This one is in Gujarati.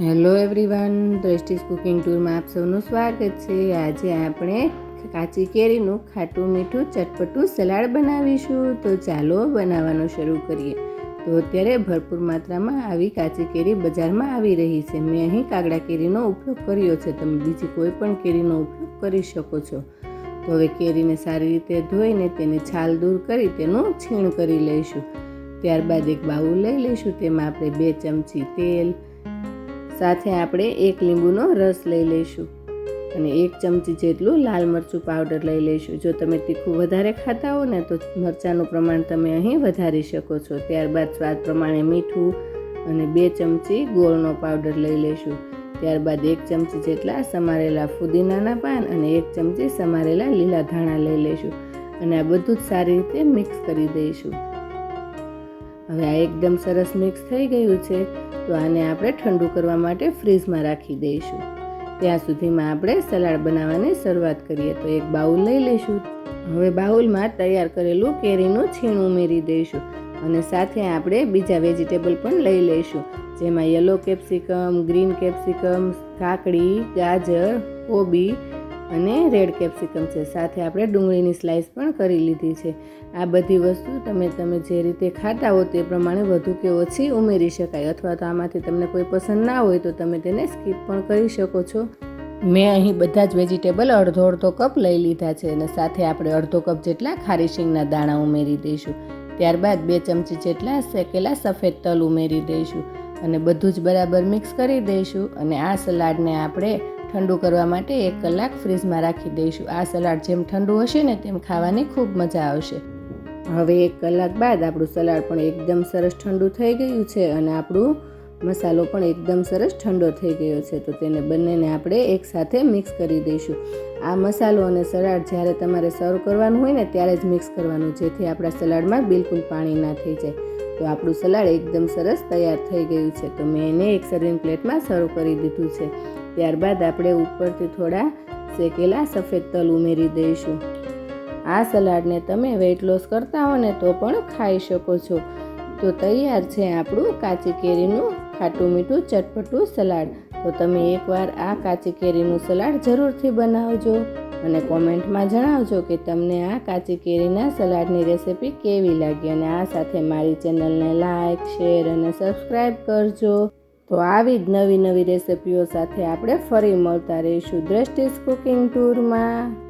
હેલો એવરીવન દ્રષ્ટિસ કુકિંગ ટૂરમાં આપ સૌનું સ્વાગત છે. આજે આપણે કાચી કેરીનું ખાટું મીઠું ચટપટું સલાડ બનાવીશું. તો ચાલો બનાવવાનું શરૂ કરીએ. તો અત્યારે ભરપૂર માત્રામાં આવી કાચી કેરી બજારમાં આવી રહી છે. મેં અહીં કાગડા કેરીનો ઉપયોગ કર્યો છે. તમે બીજી કોઈ પણ કેરીનો ઉપયોગ કરી શકો છો. તો હવે કેરીને સારી રીતે ધોઈને તેને છાલ દૂર કરી તેનું છીણ કરી લઈશું. ત્યારબાદ એક બાઉલ લઈ લઈશું. તેમાં આપણે બે ચમચી તેલ સાથે આપણે એક લીંબુનો રસ લઈ લઈશું. અને એક ચમચી જેટલું લાલ મરચું પાવડર લઈ લઈશું. જો તમે તીખું વધારે ખાતા હો ને, તો મરચાંનું પ્રમાણ તમે અહીં વધારી શકો છો. ત્યારબાદ સ્વાદ પ્રમાણે મીઠું અને બે ચમચી ગોળનો પાવડર લઈ લઈશું. ત્યારબાદ એક ચમચી જેટલા સમારેલા ફુદીનાના પાન અને એક ચમચી સમારેલા લીલા ધાણા લઈ લઈશું. અને આ બધું જ સારી રીતે મિક્સ કરી દઈશું. હવે આ એકદમ સરસ મિક્સ થઈ ગયું છે. તો આને આપણે ઠંડુ કરવા માટે ફ્રીજમાં રાખી દઈશું. ત્યાં સુધીમાં આપણે સલાડ બનાવવાની શરૂઆત કરીએ તો એક બાઉલ લઈ લઈશું. હવે બાઉલમાં તૈયાર કરેલું કેરીનું છીણ ઉમેરી દઈશું અને સાથે આપણે બીજા વેજીટેબલ પણ લઈ લઈશું, જેમાં યલો કેપ્સિકમ, ગ્રીન કેપ્સિકમ, કાકડી, ગાજર, કોબી અને રેડ કેપ્સિકમ છે. સાથે આપણે ડુંગળીની સ્લાઇસ પણ કરી લીધી છે. આ બધી વસ્તુ તમે તમે જે રીતે ખાતા હો તે પ્રમાણે વધુ કે ઓછી ઉમેરી શકાય. અથવા તો આમાંથી તમને કોઈ પસંદ ના હોય તો તમે તેને સ્કીપ પણ કરી શકો છો. મેં અહીં બધા જ વેજીટેબલ અડધો અડધો કપ લઈ લીધા છે અને સાથે આપણે અડધો કપ જેટલા ખારી શીંગના દાણા ઉમેરી દઈશું. ત્યારબાદ બે ચમચી જેટલા શેકેલા સફેદ તલ ઉમેરી દઈશું. અને બધું જ બરાબર મિક્સ કરી દઈશું. અને આ સલાડને આપણે ઠંડુ કરવા માટે એક કલાક ફ્રીઝમાં રાખી દઈશું. આ સલાડ જેમ ઠંડુ હશે ને તેમ ખાવાની ખૂબ મજા આવશે. હવે એક કલાક બાદ આપણું સલાડ પણ એકદમ સરસ ઠંડુ થઈ ગયું છે અને આપણું મસાલો પણ એકદમ સરસ ઠંડો થઈ ગયો છે. તો તેને બંનેને આપણે એકસાથે મિક્સ કરી દઈશું. આ મસાલો અને સલાડ જ્યારે તમારે સર્વ કરવાનું હોય ને ત્યારે જ મિક્સ કરવાનું, જેથી આપણા સલાડમાં બિલકુલ પાણી ના થઈ જાય. તો આપણું સલાડ એકદમ સરસ તૈયાર થઈ ગયું છે. તો મેં એને એક સર્વિંગ પ્લેટમાં સર્વ કરી દીધું છે. ત્યારબાદ આપણે ઉપરથી થોડા શેકેલા સફેદ તલ ઉમેરી દઈશું. આ સલાડને તમે વેઇટ લોસ કરતા હો ને તો પણ ખાઈ શકો છો. તો તૈયાર છે આપણું કાચી કેરીનું ખાટું મીઠું ચટપટું સલાડ. તો તમે એકવાર આ કાચી કેરીનું સલાડ જરૂરથી બનાવજો અને કોમેન્ટમાં જણાવજો કે તમને આ કાચી કેરીના સલાડની રેસિપી કેવી લાગી અને આ સાથે મારી ચેનલને લાઇક શેર અને સબસ્ક્રાઈબ કરજો. તો આવી જ નવી નવી રેસિપીઓ સાથે આપણે ફરી મળતા રહીશું દ્રષ્ટિસ કુકિંગ ટૂરમાં.